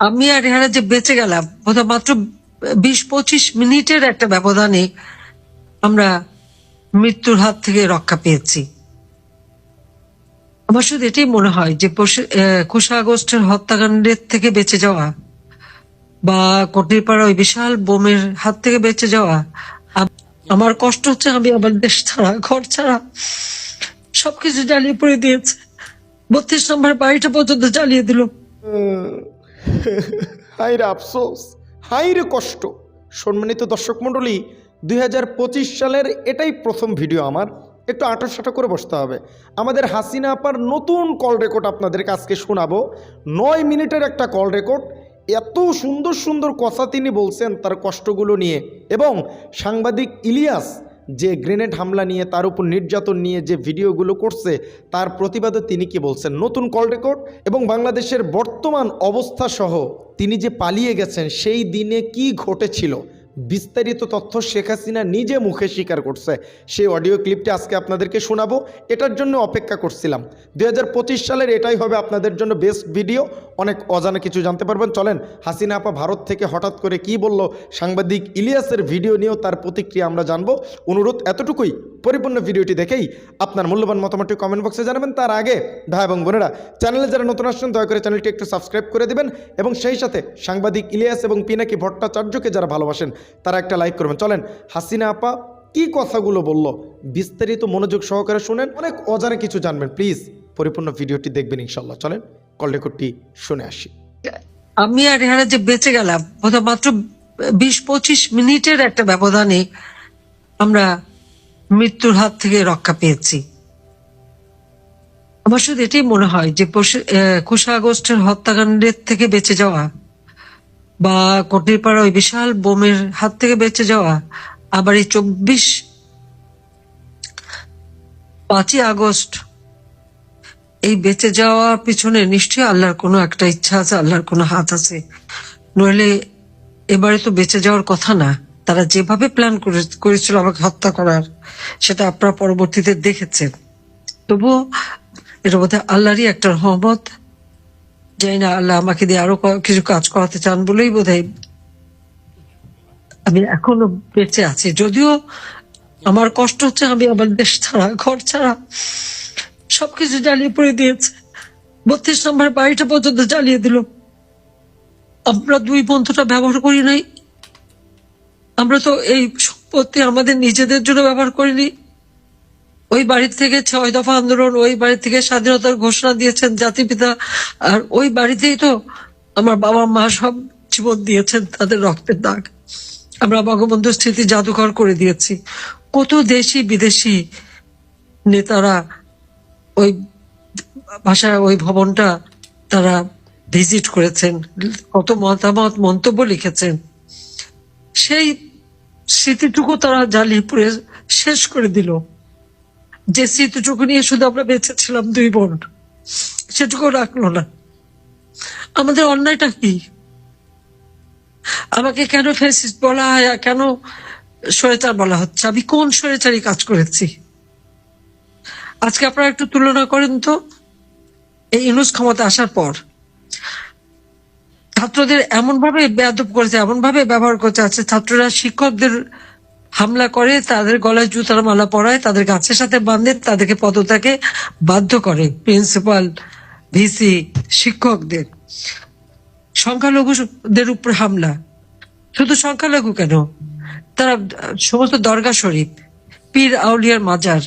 আমি আর এখানে যে বেঁচে গেলাম, বোধহয় মাত্র বিশ পঁচিশ মিনিটের একটা ব্যবধানে আমরা মৃত্যুর হাত থেকে রক্ষা পেয়েছি। আমার শুধু এটাই মনে হয় যে আগস্টের হত্যাকাণ্ডের থেকে বেঁচে যাওয়া বা কটিরপাড়া ওই বিশাল বোমের হাত থেকে বেঁচে যাওয়া আমার কষ্ট হচ্ছে আমি আমার দেশ ছাড়া, ঘর ছাড়া, সবকিছু জ্বালিয়ে পড়ে দিয়েছে। বত্রিশ নম্বর বাড়িটা পর্যন্ত জ্বালিয়ে দিল। হাই রে আফসোস হাই রে কষ্ট। সম্মানিত দর্শক মণ্ডলী, দুই হাজার পঁচিশ সালের এটাই প্রথম ভিডিও আমার। একটু আটো সাটো করে বসতে হবে। আমাদের হাসিনা আপার নতুন কল রেকর্ড আপনাদেরকে আজকে শোনাবো। নয় মিনিটের একটা কল রেকর্ড এত সুন্দর সুন্দর কথা তিনি বলছেন তার কষ্টগুলো নিয়ে। এবং সাংবাদিক ইলিয়াস যে গ্রেনেড হামলা নিয়ে, তার উপর নির্যাতন নিয়ে যে ভিডিওগুলো করছে, তার প্রতিবাদে তিনি কি বলছেন? নতুন কল রেকর্ড? এবং বাংলাদেশের বর্তমান অবস্থা সহ তিনি যে পালিয়ে গেছেন, সেই দিনে কি ঘটেছিল? বিস্তারিত তথ্য শেখ হাসিনা নিজে মুখে স্বীকার করছে। সেই অডিও ক্লিপটি আজকে আপনাদেরকে শোনাবো। এটার জন্য অপেক্ষা করছিলাম। দু হাজার পঁচিশ সালের এটাই হবে আপনাদের জন্য বেস্ট ভিডিও। অনেক অজানা কিছু জানতে পারবেন। চলেন, হাসিনা আপা ভারত থেকে হঠাৎ করে কি বলল সাংবাদিক ইলিয়াসের ভিডিও নিয়েও তার প্রতিক্রিয়া আমরা জানব। অনুরোধ এতটুকুই। পরিপূর্ণ ভিডিওটি দেখেই আপনার মূল্যবান মতামতটি কমেন্ট বক্সে জানাবেন। তার আগে, ভাই এবং বোনেরা, চ্যানেলে যারা নতুন আসছেন, দয়া করে চ্যানেলটি একটু সাবস্ক্রাইব করে দেবেন এবং সেই সাথে সাংবাদিক ইলিয়াস এবং পিনাকি ভট্টাচার্যকে যারা ভালোবাসেন তারা একটা লাইক করবেন। চলেন, হাসিনা আপা কি কথাগুলো বলল? বিস্তারিত মনোযোগ সহকারে শুনেন। অনেক অজানা কিছু জানবেন। প্লিজ পরিপূর্ণ ভিডিওটি দেখবেন ইনশাল্লাহ। চলেন কল রেকর্ডটি শুনে আসি। আমি আর এখানে যে বেঁচে গেলাম, বোধহয় মাত্র বিশ পঁচিশ মিনিটের একটা ব্যবধানে আমরা মৃত্যুর হাত থেকে রক্ষা পেয়েছি। আমার শুধু এটাই মনে হয় যে একুশে হত্যাকাণ্ডের থেকে বেঁচে যাওয়া বা কটিরপাড়া ওই বিশাল বোমের হাত থেকে বেঁচে যাওয়া আবার এই চব্বিশ পাঁচই আগস্ট এই বেঁচে যাওয়ার পিছনে নিশ্চয়ই আল্লাহর কোনো একটা ইচ্ছা আছে, আল্লাহর কোনো হাত আছে। নইলে এবারে তো বেঁচে যাওয়ার কথা না। তারা যেভাবে প্ল্যান করেছিল আমাকে হত্যা করার, সেটা আপনারা পরবর্তীতে দেখেছেন। তবুও এটা বোধহয় আল্লাহরই একটা রহমত। জানি না আল্লাহ আমাকে দিয়ে আরও কিছু কাজ করাতে চান বলেই বোধহয় আমি এখনও বেঁচে আছি। যদিও আমার কষ্ট হচ্ছে, আমি আমার দেশ ছাড়া, ঘর ছাড়া সবকিছু জ্বালিয়ে পড়ে দিয়েছে। বত্রিশ নম্বর বাড়িটা পর্যন্ত জ্বালিয়ে দিল। আমরা দুই বন্ধুটা ব্যবহার করি নাই। আমরা তো এই সম্পত্তি আমাদের নিজেদের জন্য ব্যবহার করিনি। ওই বাড়ি থেকে ছয় দফা আন্দোলন, ওই বাড়ি থেকে স্বাধীনতার ঘোষণা দিয়েছেন জাতিপিতা আর ওই বাড়িতেই তো আমার বাবা মা সব জীবন দিয়েছেন তাদের রক্তের দাগ। আমরা বঙ্গবন্ধু স্মৃতি জাদুঘর করে দিয়েছি। কত দেশি বিদেশি নেতারা ওই ভাষায় ওই ভবনটা তারা ভিজিট করেছেন, কত মতামত, মন্তব্য লিখেছেন। সেই স্মৃতিটুকু তারা জ্বালিয়ে পুড়ে শেষ করে দিল। যে স্মৃতিটুকু নিয়ে শুধু আমরা বেঁচে ছিলাম দুই বোন। সেটুকু রাখল না। আমাদের অন্যায়টা কি? আমাকে কেন ফেসিস্ট বলা হয় কেন স্বৈরাচার বলা হচ্ছে? আমি কোন স্বৈরাচারী কাজ করেছি? আজকে আপনারা একটু তুলনা করেন তো। এই ইউনুস ক্ষমতা আসার পর ছাত্রদের এমন ভাবে বেয়াদব করেছে এমন ভাবে ব্যবহার করছে আছে ছাত্ররা শিক্ষকদের হামলা করে, তাদের গলায় জুতার মালা পরায়, তাদের গাছের সাথে বাঁধে, তাদেরকে পদত্যাগে বাধ্য করে প্রিন্সিপাল, ভিসি শিক্ষকদের। সংখ্যালঘুদের উপর হামলা। শুধু সংখ্যালঘু কেন? তারা সমস্ত দরগা শরীফ, পীর আউলিয়ার মাজার,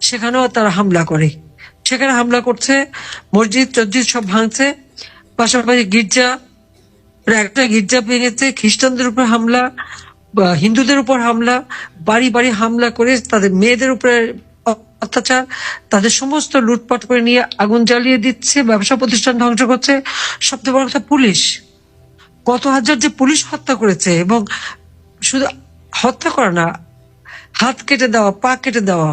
সেখানেও তারা হামলা করে। সেখানে হামলা করছে, মসজিদ টসজিদ সব ভাঙছে, পাশাপাশি গির্জা একটা গির্জা ভেঙেছে, খ্রিস্টানদের উপর হামলা হিন্দুদের উপর হামলা, বাড়ি বাড়ি হামলা করে তাদের মেয়েদের উপরে অত্যাচার, তাদের সমস্ত লুটপাট করে নিয়ে আগুন জ্বালিয়ে দিচ্ছে, ব্যবসা প্রতিষ্ঠান ধ্বংস করছে। সবচেয়ে বড় কথা পুলিশ। কত হাজার যে পুলিশ হত্যা করেছে এবং শুধু হত্যা করা না, হাত কেটে দেওয়া, পা কেটে দেওয়া,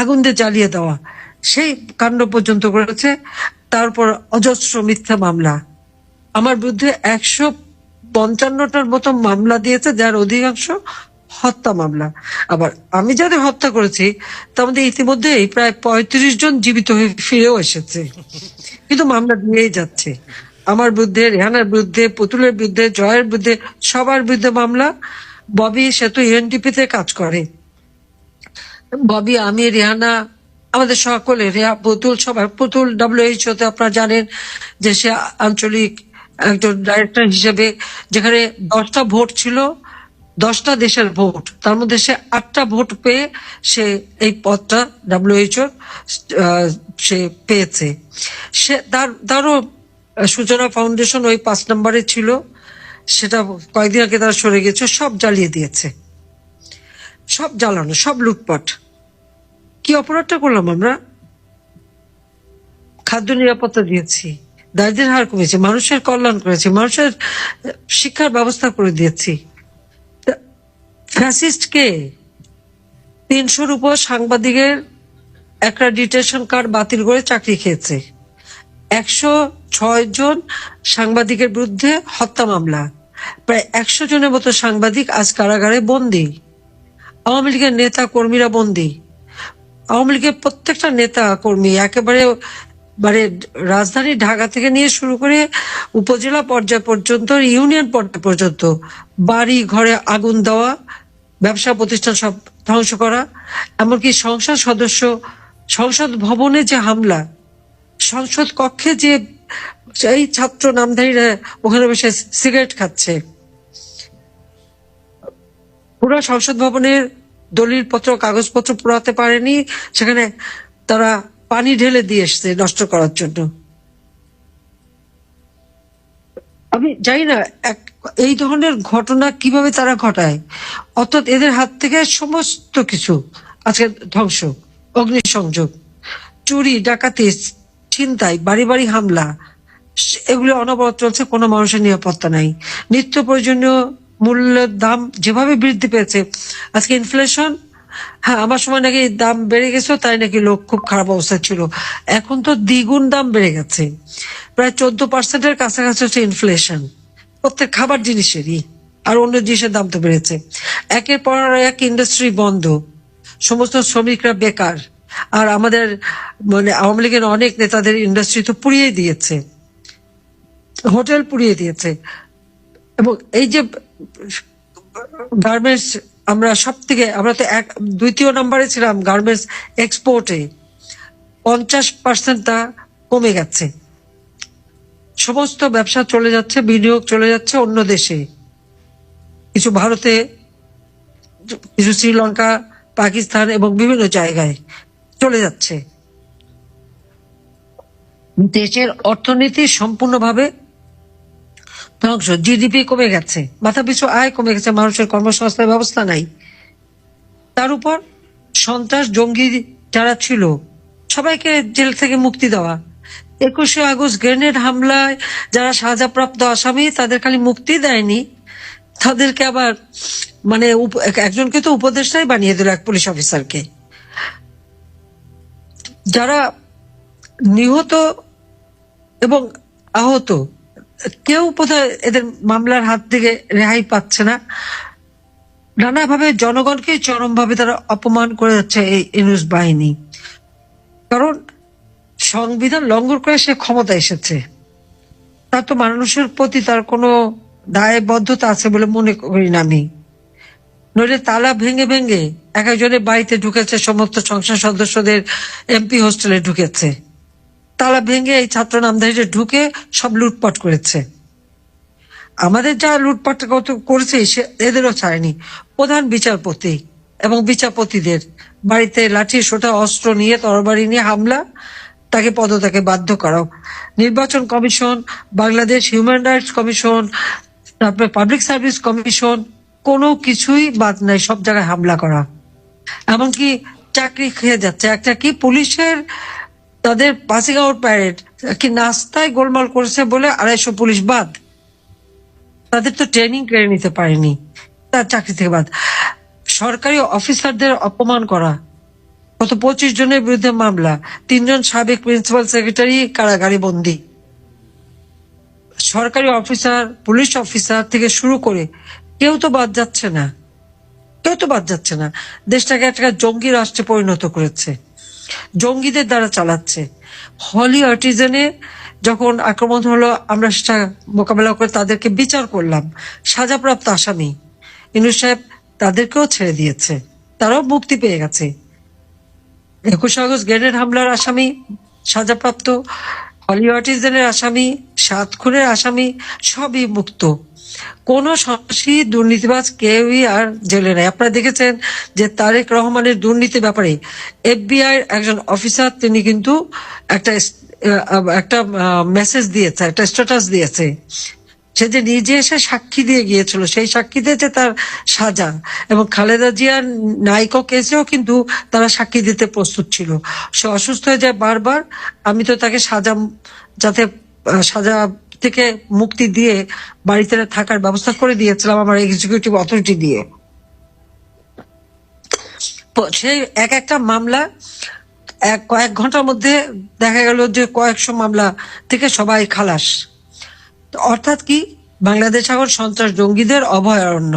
আগুন দিয়ে জ্বালিয়ে দেওয়া, সেই কাণ্ড পর্যন্ত করেছে। তারপর অজস্র মিথ্যা মামলা। আমার বিরুদ্ধে একশো পঞ্চান্নটার মতো মামলা দিয়েছে, যার অধিকাংশ হত্যা মামলা। আবার আমি যাদের হত্যা করেছি, তার মধ্যে ইতিমধ্যেই প্রায় পঁয়ত্রিশ জন জীবিত হয়ে ফিরেও এসেছে। কিন্তু মামলা দিয়েই যাচ্ছে। আমার বিরুদ্ধে, রেহানার বিরুদ্ধে, পুতুলের বিরুদ্ধে, জয়ের বিরুদ্ধে, সবার বিরুদ্ধে মামলা। ববি সে তো ইউএনডিপি তে কাজ করে। ববি, আমি, রেহানা, আমাদের সকলে, রেহা, পুতুল সবার পুতুল ডব্লিউএইচও তে আপনারা জানেন যে সে আঞ্চলিক একজন ডাইরেক্টর হিসেবে, যেখানে দশটা ভোট ছিল, দশটা দেশের ভোট। তার মধ্যে সে আটটা ভোট পেয়ে সে এই পদটা ডাব্লিউএইচও সে পেয়েছে। সে, তার, তারও সূচনা ফাউন্ডেশন ওই পাঁচ নম্বরে ছিল। সেটা কয়েকদিন আগে তারা সরে গেছে, সব জ্বালিয়ে দিয়েছে। সব জ্বালানো, সব লুটপাট। কি অপরাধটা করলাম আমরা? খাদ্য নিরাপত্তা দিয়েছি। দারিদ্রের হার কমেছে, মানুষের কল্যাণ করেছে মানুষের শিক্ষার ব্যবস্থা করে দিয়েছি। ফ্যাসিস্টকে তিনশোর উপর সাংবাদিকের একটা ডিটেশন কার্ড বাতিল করে চাকরি খেয়েছে। একশো ছয় জন সাংবাদিকের বিরুদ্ধে হত্যা মামলা। প্রায় একশো জনের মতো সাংবাদিক আজ কারাগারে বন্দী। আওয়ামী লীগের নেতা কর্মীরা বন্দী। আওয়ামী লীগের প্রত্যেকটা নেতা কর্মী একেবারে মানে রাজধানী ঢাকা থেকে নিয়ে শুরু করে উপজেলা পর্যায় পর্যন্ত, ইউনিয়ন পর্যায় পর্যন্ত বাড়ি, ঘরে আগুন দেওয়া, ব্যবসা প্রতিষ্ঠান সব ধ্বংস করা, এমনকি সংসদ সদস্য, সংসদ ভবনে যে হামলা, সংসদ কক্ষে যে এই ছাত্র নামধারীরা ওখানে বসে সিগারেট খাচ্ছে। পুরো সংসদ ভবনের দলিল পত্র কাগজপত্র পুরাতে পারেনি। সেখানে তারা পানি ঢেলে দিয়ে এসছে নষ্ট করার জন্য। আমি জানি না, এক, এই ধরনের ঘটনা কীভাবে তারা ঘটায়? অর্থাৎ এদের হাত থেকে সমস্ত কিছু আজকে ধ্বংস, অগ্নিসংযোগ, চুরি, ডাকাতি, ছিনতাই, বাড়ি বাড়ি হামলা এগুলো অনবরত চলছে, কোনো মানুষের নিরাপত্তা নাই। নিত্য প্রয়োজনীয় মূল্যের দাম যেভাবে বৃদ্ধি পেয়েছে, আজকে ইনফ্লেশন হ্যাঁ আমার সময় নাকি দাম বেড়ে গেছে তাই নাকি লোক খুব খারাপ অবস্থা ছিল। এখন তো দ্বিগুণ দাম বেড়ে গেছে। প্রায় চোদ্দ পার্সেন্টের কাছাকাছি হচ্ছে ইনফ্লেশন প্রত্যেক খাবার জিনিসেরই, আর অন্য জিনিসের দাম তো বেড়েছে। একের পর এক ইন্ডাস্ট্রি বন্ধ। সমস্ত শ্রমিকরা বেকার। আর আমাদের মানে আওয়ামী লীগের অনেক নেতাদের ইন্ডাস্ট্রি তো পুড়িয়ে দিয়েছে। হোটেল পুড়িয়ে দিয়েছে। এবং এই যে গার্মেন্টস আমরা সব থেকে আমরা তো এক, দ্বিতীয় নম্বরে ছিলাম গার্মেন্টস এক্সপোর্টে। পঞ্চাশ পার্সেন্ট তা কমে গেছে। সমস্ত ব্যবসা চলে যাচ্ছে, বিনিয়োগ চলে যাচ্ছে অন্য দেশে। কিছু ভারতে, কিছু শ্রীলঙ্কা, পাকিস্তান এবং বিভিন্ন জায়গায় চলে যাচ্ছে। দেশের অর্থনীতি সম্পূর্ণভাবে ধ্বংস জিডিপি কমে গেছে, মাথা পিছু আয় কমে গেছে, মানুষের কর্মসংস্থান ব্যবস্থা নাই। তার উপর সন্ত্রাস, জঙ্গি যারা ছিল, সবাইকে জেল থেকে মুক্তি দেওয়া। একুশে আগস্ট গ্রেনেড হামলায় যারা সাজাপ্রাপ্ত আসামি, তাদের খালি মুক্তি দেয়নি। তাদেরকে আবার মানে একজনকে তো উপদেষ্টাই বানিয়ে দিল এক পুলিশ অফিসারকে। যারা নিহত এবং আহত কেউ বোধহয় এদের মামলার হাত থেকে রেহাই পাচ্ছে না। নানাভাবে জনগণকে চরমভাবে তারা অপমান করে যাচ্ছে এই ইনুস বাহিনী। কারণ সংবিধান লঙ্ঘন করে সে ক্ষমতা এসেছে। তার তো মানুষের প্রতি তার কোনো দায়বদ্ধতা আছে বলে মনে করি না আমি। নইলে তালা ভেঙে ভেঙে এক একজনের বাড়িতে ঢুকেছে, সমস্ত সংসদ সদস্যদের এমপি হোস্টেলে ঢুকেছে। তালা ভেঙে এই ছাত্র নামধারীরা ঢুকে সব লুটপাট করেছে। আমাদের যা লুটপাট করেছে, সে এদেরও ছাড়েনি। প্রধান বিচারপতি এবং বিচারপতিদের বাড়িতে লাঠি, সোটা, অস্ত্র নিয়ে, তরবারি নিয়ে হামলা, তাকে পদত্যাগে বাধ্য করাও নির্বাচন commission, Bangladesh human rights commission, তারপরে পাবলিক সার্ভিস কমিশন, কোনো কিছুই বাদ নাই, সব জায়গায় হামলা করা। এমনকি চাকরি খেয়ে যাচ্ছে। একটা কি পুলিশের তাদের পাসিং আউট প্যারেড কি নাস্তায় গোলমাল করেছে বলে আড়াইশো পুলিশ বাদ। তাদের তো ট্রেনিং কেড়ে নিতে পারেনি, তার চাকরি থেকে বাদ। সরকারি অফিসারদের অপমান করা গত পঁচিশ জনের বিরুদ্ধে মামলা, তিনজন সাবেক প্রিন্সিপাল সেক্রেটারি কারাগারে বন্দী। সরকারি অফিসার, পুলিশ অফিসার থেকে শুরু করে কেউ তো বাদ যাচ্ছে না, কেউ তো বাদ যাচ্ছে না। দেশটাকে একটা জঙ্গি রাষ্ট্রে পরিণত করেছে। জঙ্গিদের দ্বারা চালাচ্ছে। হলি আর্টিজানে যখন আক্রমণ হলো, আমরা সেটা মোকাবেলা করে তাদেরকে বিচার করলাম। সাজাপ্রাপ্ত আসামি ইনু সাহেব তাদেরকেও ছেড়ে দিয়েছে। তারাও মুক্তি পেয়ে গেছে। একুশ আগস্ট গ্রেনেড হামলার আসামি সাজাপ্রাপ্ত হলিওয়ার্টিজেনের আসামি, সাত খুনের আসামি, সবই মুক্ত। কোন সন্ত্রাসী দুর্নীতিবাজ কেউই আর জেলে নাই। আপনারা দেখেছেন যে তারেক রহমানের দুর্নীতি ব্যাপারে এফবিআই একজন অফিসার, তিনি কিন্তু একটা একটা মেসেজ দিয়েছে, একটা স্ট্যাটাস দিয়েছে। সে যে নিজে এসে সাক্ষী দিয়ে গিয়েছিল, সেই সাক্ষী দিয়েছে তার সাজা। এবং খালেদা জিয়ার নাইকো কেসেও কিন্তু তারা সাক্ষী দিতে প্রস্তুত ছিল। সে অসুস্থ হয়ে যায় বারবার, আমি তো তাকে সাজা, যাতে সাজা থেকে মুক্তি দিয়ে বাড়িতে থাকার ব্যবস্থা করে দিয়েছিলাম আমার এক্সিকিউটিভ অথরিটি দিয়ে। সেই এক একটা মামলা, এক, কয়েক ঘণ্টার মধ্যে দেখা গেল যে কয়েকশো মামলা থেকে সবাই খালাস। অর্থাৎ কি? বাংলাদেশ এখন সন্ত্রাস জঙ্গিদের অভয়ারণ্য।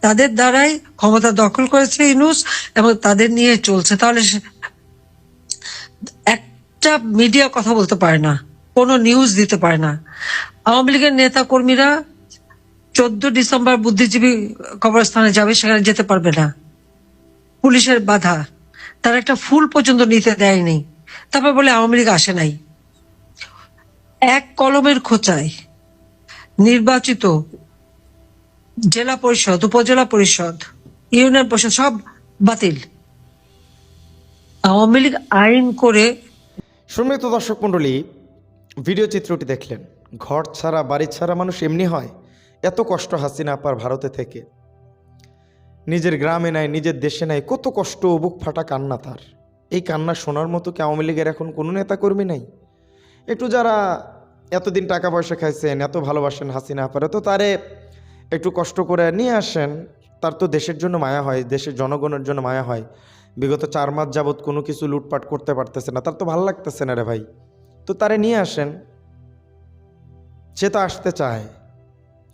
তাদের দ্বারাই ক্ষমতা দখল করেছে ইনুস এবং তাদের নিয়ে চলছে। তাহলে একটা মিডিয়া কথা বলতে পারে না, কোনো নিউজ দিতে পারে না। আওয়ামী লীগের নেতা কর্মীরা চোদ্দ ডিসেম্বর বুদ্ধিজীবী কবরস্থানে যাবে, সেখানে যেতে পারবে না। পুলিশের বাধা। তারা একটা ফুল পর্যন্ত নিতে দেয়নি। তারপর বলে আওয়ামী লীগ আসে নাই। এক কলমের খোঁচায় নির্বাচিত জেলা পরিষদ, উপজেলা পরিষদ, ইউনিয়ন পরিষদ সব বাতিল। আওয়ামী লীগ আইন করে সম্মানিত দর্শক মণ্ডলী, ভিডিও চিত্রটি দেখলেন। ঘর ছাড়া, বাড়ি ছাড়া মানুষ এমনি হয়। এত কষ্ট হাসিনা আপার ভারতে থেকে। নিজের গ্রামে নাই, নিজের দেশে নাই, কত কষ্ট, বুক ফাটা কান্না তার। এই কান্না শোনার মতো কি আওয়ামী লীগের এখন কোনো নেতাকর্মী নাই? একটু যারা এতদিন টাকা পয়সা খাইছেন, এত ভালোবাসেন হাসিনা আপারে, তো তারে একটু কষ্ট করে নিয়ে আসেন। তার তো দেশের জন্য মায়া হয়, দেশের জনগণের জন্য মায়া হয়। বিগত চার মাস যাবৎ কোনো কিছু লুটপাট করতে পারতেছে না, তার তো ভালো লাগতেছে না রে ভাই। তো তারে নিয়ে আসেন। সে তো আসতে চায়।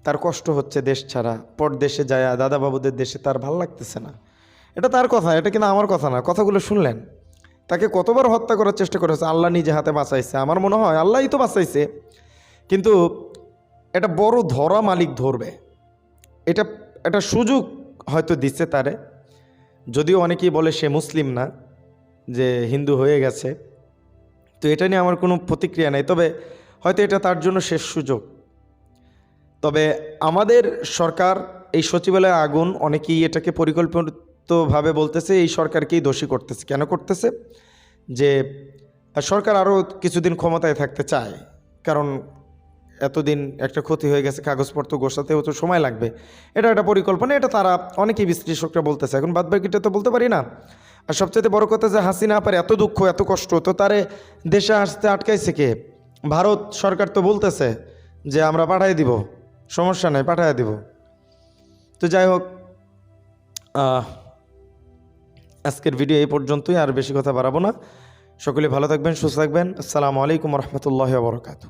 তার কষ্ট হচ্ছে দেশ ছাড়া পর দেশে যায় দাদা বাবুদের দেশে তার ভালো লাগতেছে না। এটা তার কথা, এটা কিন্তু আমার কথা না, কথাগুলো শুনলেন। তাকে কতবার হত্যা করার চেষ্টা করেছে? আল্লাহ নিজে হাতে বাঁচাইছে। আমার মনে হয় আল্লাহই তো বাঁচাইছে। কিন্তু এটা বড় ধরা মালিক ধরবে। এটা একটা সুযোগ হয়তো দিচ্ছে তারে। যদিও অনেকেই বলে সে মুসলিম না, যে হিন্দু হয়ে গেছে। তো এটা নিয়ে আমার কোনো প্রতিক্রিয়া নেই। তবে হয়তো এটা তার জন্য শেষ সুযোগ। তবে আমাদের সরকার, এই সচিবালয়ে আগুন, অনেকেই এটাকে পরিকল্পিতভাবে বলতেছে, এই সরকারকেই দোষী করতেছে। কেন করতেছে? যে সরকার আরও কিছুদিন ক্ষমতায় থাকতে চায়, কারণ এতদিন একটা ক্ষতি হয়ে গেছে, কাগজপত্র গোছাতেও তো সময় লাগবে। এটা একটা পরিকল্পনা, এটা তারা অনেকেই বিশ্লেষকরা বলতেছে। এখন বাদ বাকিটা তো বলতে পারি না। আর সবচেয়ে বড় কথা যে, হাসিনা আপার এত দুঃখ, এত কষ্ট, তো তারে দেশে আসতে আটকাইছে কে? ভারত সরকার তো বলতেছে যে, আমরা পাঠাই দিব, সমস্যা নাই পাঠাই দিব। তো যাই হোক আজকের ভিডিও এই পর্যন্তই, আর বেশি কথা বাড়াবো না। সকলে ভালো থাকবেন, সুস্থ থাকবেন। আসসালামু আলাইকুম রহমতুল্লাহ বরকাত